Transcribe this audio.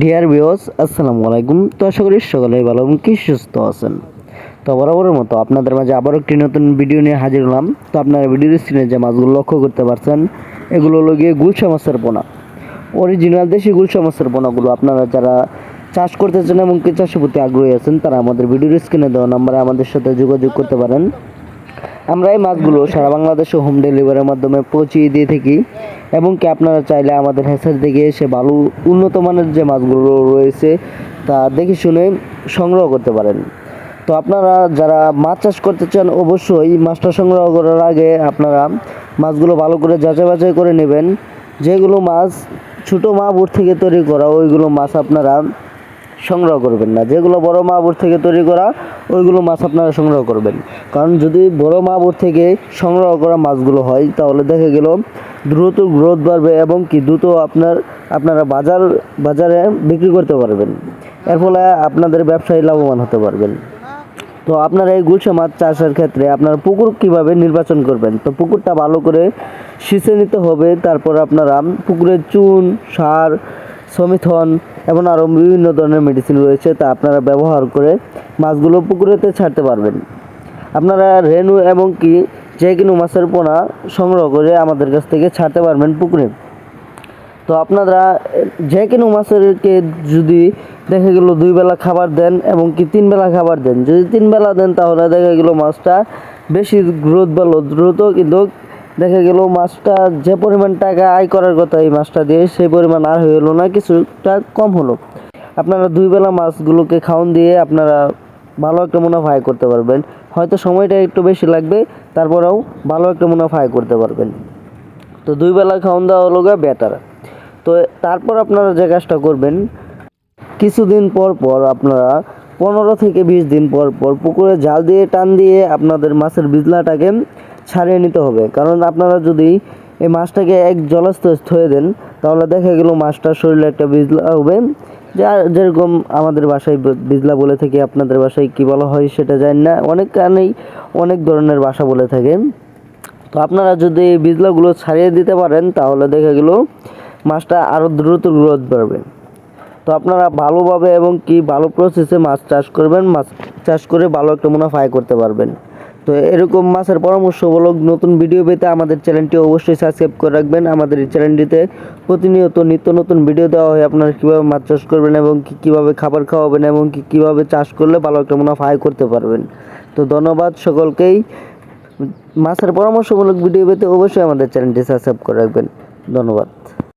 Deer বিওস আসসালামু আলাইকুম। তো আশা করি সকলেই ভালো এবং কি সুস্থ আছেন। তো বরাবরের মতো আপনাদের মাঝে আবার একটি নতুন ভিডিও নিয়ে হাজির হলাম। তো আপনারা ভিডিওর স্ক্রিনে যে মাছগুলো লক্ষ্য করতে পারছেন, এগুলো হলো গিয়ে গুলশা মাছের পোনা। অরিজিনাল দেশি গুলশা মাছের পোনাগুলো আপনারা যারা চাষ করতে চান এবং কি চাষের প্রতি আগ্রহী আছেন, তারা আমাদের ভিডিওর স্ক্রিনে দেওয়া নাম্বারে আমাদের সাথে যোগাযোগ করতে পারেন। আমরা এই মাছগুলো সারা বাংলাদেশে হোম ডেলিভারির মাধ্যমে পৌঁছিয়ে দিয়ে থাকি। এবং কি আপনারা চাইলে আমাদের হ্যাসার থেকে এসে ভালো উন্নত মানের যে মাছগুলো রয়েছে তা দেখে শুনে সংগ্রহ করতে পারেন। তো আপনারা যারা মাছ চাষ করতে চান অবশ্যই মাছটা সংগ্রহ করার আগে আপনারা মাছগুলো ভালো করে যাচাই বাছাই করে নেবেন। যেগুলো মাছ ছোটো মাগুর থেকে তৈরি করা, ওইগুলো মাছ আপনারা সংগ্রহ করবেন না। যেগুলো বড় মাহবুর থেকে তৈরি করা, ওইগুলো মাছ আপনারা সংগ্রহ করবেন। কারণ যদি বড় মাহবুর থেকে সংগ্রহ করা মাছগুলো হয়, তাহলে দেখা গেল দ্রুত গ্রোথ বাড়বে এবং কি দ্রুত আপনার, আপনারা বাজার, বাজারে বিক্রি করতে পারবেন। এর ফলে আপনাদের ব্যবসায়ী লাভবান হতে পারবেন। তো আপনারা এই গুলশা মাছ চাষের ক্ষেত্রে আপনারা পুকুর কীভাবে নির্বাচন করবেন? তো পুকুরটা ভালো করে সিঁচে নিতে হবে, তারপর আপনারা পুকুরের চুন, সার, সমিথন এবং আরও বিভিন্ন ধরনের মেডিসিন রয়েছে, তা আপনারা ব্যবহার করে মাছগুলো পুকুরেতে ছাড়তে পারবেন। আপনারা রেনু এবং কি যে কোনো মাছের পোনা সংগ্রহ করে আমাদের কাছ থেকে ছাড়তে পারবেন পুকুরে। তো আপনারা, যে কোনো মাছেরকে যদি দেখা গেল দুই বেলা খাবার দেন এবং কি তিন বেলা খাবার দেন, যদি তিন বেলা দেন তাহলে দেখা গেল মাছটা বেশি গ্রোথ ভালো, দ্রুত কিন্তু দেখা গেল মাছটা যে পরিমাণ টাকা আয় করার কথা এই মাছটা দিয়ে, সেই পরিমাণ আর হলো না, কিছুটা কম হলো। আপনারা দুই বেলা মাছগুলোকে খাওয়ান দিয়ে আপনারা ভালো একটা মুনাফা আয় করতে পারবেন। হয়তো সময়টা একটু বেশি লাগবে, তারপরেও ভালো একটা মুনাফা আয় করতে পারবেন। তো দুই বেলা খাওয়ান দাওয়া হলো বেটার তো তারপর আপনারা যে কাজটা করবেন, কিছুদিন পর পর আপনারা পনেরো থেকে বিশ দিন পর পর পুকুরে জাল দিয়ে, টান দিয়ে আপনাদের মাছের বিজলাটাকে ছাড়িয়ে নিতে হবে। কারণ আপনারা যদি এই মাছটাকে এক জলস্থ থয়ে দেন, তাহলে দেখা গেল মাছটার শরীরে একটা বিজলা হবে। যা যেরকম আমাদের বাসায় বিজলা বলে থাকি, আপনাদের বাসায় কি বলা হয় সেটা জানি না। অনেক কারণেই অনেক ধরনের বাসা বলে থাকেন তো আপনারা যদি বিজলাগুলো ছাড়িয়ে দিতে পারেন, তাহলে দেখা গেল মাছটা আরও দ্রুত গ্রোথ বাড়বে। তো আপনারা ভালোভাবে এবং কি ভালো প্রসেসে মাছ চাষ করবেন, মাছ চাষ করে ভালো একটা মুনাফা করতে পারবেন। তো এরকম মাছের পরামর্শমূলক নতুন ভিডিও পেতে আমাদের চ্যানেলটি অবশ্যই সাবস্ক্রাইব করে রাখবেন। আমাদের এই চ্যানেলটিতে প্রতিনিয়ত নিত্য নতুন ভিডিও দেওয়া হয়, আপনারা কীভাবে মাছ চাষ করবেন এবং কি কীভাবে খাবার খাওয়াবেন এবং কি কীভাবে চাষ করলে ভালো একটা মুনাফা আয় করতে পারবেন। তো ধন্যবাদ সকলকেই। মাছের পরামর্শমূলক ভিডিও পেতে অবশ্যই আমাদের চ্যানেলটি সাবস্ক্রাইব করে রাখবেন। ধন্যবাদ।